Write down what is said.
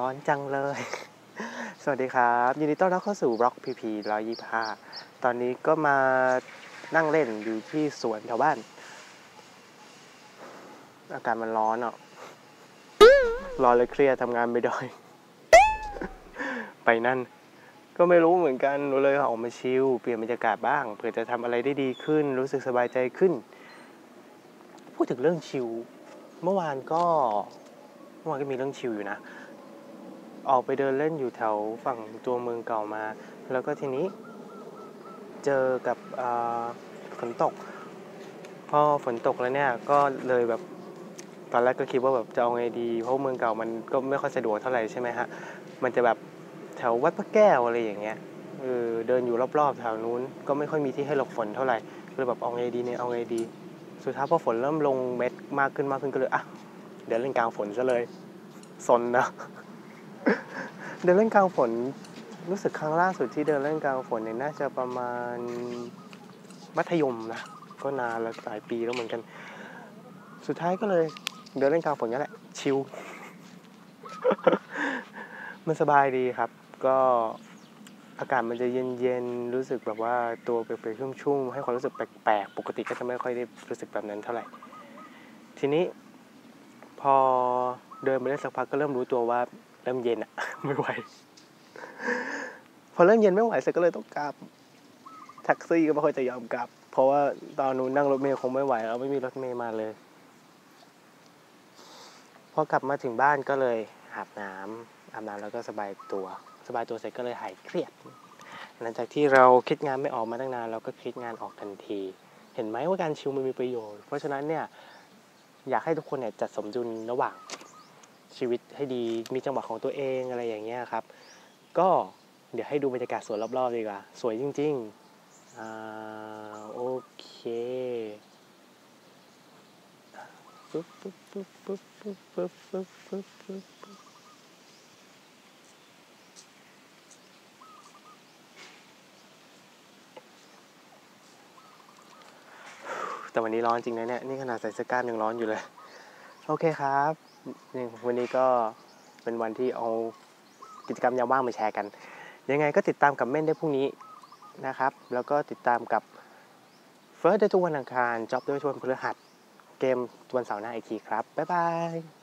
ร้อนจังเลย สวัสดีครับ ยินดีต้อนรับเข้าสู่ Rock PP 125ตอนนี้ก็มานั่งเล่นอยู่ที่สวนแถวบ้าน อากาศมันร้อนอะ ร้อนเลยเครียดทำงานไม่ได้ ไปนั่น ก็ไม่รู้เหมือนกันเลยออกมาชิล เปลี่ยนบรรยากาศบ้าง เผื่อจะทำอะไรได้ดีขึ้น รู้สึกสบายใจขึ้น พูดถึงเรื่องชิล เมื่อวานก็เมื่อวานก็มีเรื่องชิลอยู่นะ ออกไปเดินเล่นอยู่แถวฝั่งตัวเมืองเก่ามา แล้วก็ทีนี้เจอกับฝนตก พอฝนตกแล้วเนี่ยก็เลยแบบตอนแรกก็คิดว่าแบบจะเอาไงดี เพราะเมืองเก่ามันก็ไม่ค่อยสะดวกเท่าไหร่ใช่ไหมฮะ มันจะแบบแถววัดพระแก้วอะไรอย่างเงี้ยเออเดินอยู่รอบๆแถวนู้นก็ไม่ค่อยมีที่ให้หลบฝนเท่าไหร่ก็เลยแบบเอาไงดีเนี่ยเอาไงดี สุดท้ายพอฝนเริ่มลงเม็ดมากขึ้นมากขึ้นก็เลยอะเดินเล่นกลางฝนซะเลยสนนะ เดินเล่นกลางฝนรู้สึกครั้งล่าสุดที่เดินเล่นกลางฝนเนี่ยน่าจะประมาณมัธยมนะก็นานแล้วหลายปีแล้วเหมือนกัน สุดท้ายก็เลยเดินเล่นกลางฝนนั่แหละชิลมันสบายดีครับ ก็อากาศมันจะเย็นๆรู้สึกแบบว่าตัวเปียกๆชุ่มๆให้ความรู้สึกแปลกๆปกติก็จะไม่ค่อยได้รู้สึกแบบนั้นเท่าไหร่ ทีนี้พอเดินไปได้สักพักก็เริ่มรู้ตัวว่า เริ่มเย็นอะไม่ไหว พอเริ่มเย็นไม่ไหวเสร็จก็เลยต้องกลับแท็กซี่ก็ไม่ค่อยจะยอมกลับ เพราะว่าตอนนู้นนั่งรถเมล์คงไม่ไหวแล้วไม่มีรถเมล์มาเลย พอกลับมาถึงบ้านก็เลยอาบน้ำอาบน้ำแล้วก็สบายตัว สบายตัวเสร็จก็เลยหายเครียด หลังจากที่เราคิดงานไม่ออกมาตั้งนานเราก็คิดงานออกทันที เห็นไหมว่าการชิลมันมีประโยชน์ เพราะฉะนั้นเนี่ยอยากให้ทุกคนเนี่ยจัดสมดุลระหว่าง ชีวิตให้ดี มีจังหวะของตัวเองอะไรอย่างเงี้ยครับ ก็เดี๋ยวให้ดูบรรยากาศสวนรอบๆดีกว่า สวยจริงๆอ่าโอเคปึ๊บปึ๊บปึ๊บปึ๊บปึ๊บปึ๊บปึ๊บปึ๊บปึ๊บปึ๊บแต่วันนี้ร้อนจริงนะเนี่ย นี่ขนาดใส่เสื้อกล้ามยังร้อนอยู่เลย โอเคครับ วันนี้ก็เป็นวันที่เอากิจกรรมยามว่างมาแชร์กัน ยังไงก็ติดตามกับเม่นได้พรุ่งนี้นะครับ แล้วก็ติดตามกับเฟิร์สได้ทุกวันอังคารจ็อบได้ทุกวันพฤหัส เกมวันเสาร์หน้าอีกทีครับ บ๊ายบาย